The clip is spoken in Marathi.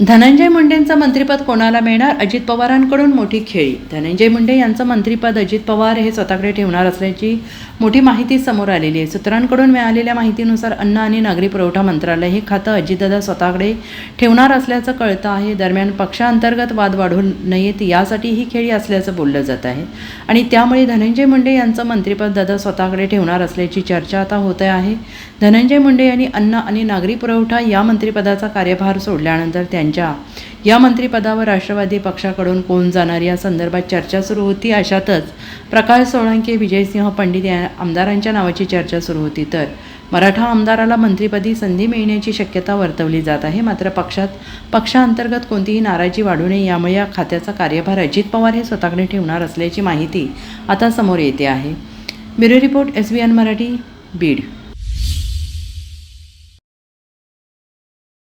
धनंजय मुंडेंचं मंत्रिपद कोणाला मिळणार? अजित पवारांकडून मोठी खेळी. धनंजय मुंडे यांचं मंत्रिपद अजित पवार हे स्वतःकडे ठेवणार असल्याची मोठी माहिती समोर आलेली आहे. सूत्रांकडून मिळालेल्या माहितीनुसार अन्न आणि नागरी पुरवठा मंत्रालय हे खातं अजितदादा स्वतःकडे ठेवणार असल्याचं कळतं आहे. दरम्यान पक्षांतर्गत वाद वाढू नयेत यासाठी ही खेळी असल्याचं बोललं जात आहे. आणि त्यामुळे धनंजय मुंडे यांचं मंत्रिपद दादा स्वतःकडे ठेवणार असल्याची चर्चा आता होत आहे. धनंजय मुंडे यांनी अन्न आणि नागरी पुरवठा या मंत्रिपदाचा कार्यभार सोडल्यानंतर त्यांच्या या मंत्रिपदावर राष्ट्रवादी पक्षाकडून कोण जाणार या संदर्भात चर्चा सुरू होती. अशातच प्रकाश सोळंके विजयसिंह पंडित या आमदारांच्या नावाची चर्चा सुरू होती. तर मराठा आमदाराला मंत्रिपदी संधी मिळण्याची शक्यता वर्तवली जात आहे. मात्र पक्षात पक्षांतर्गत कोणतीही नाराजी वाढू नये यामुळे या खात्याचा कार्यभार अजित पवार हे स्वतःकडे ठेवणार असल्याची माहिती आता समोर येते आहे. Bureau report S B N Marathi Beed.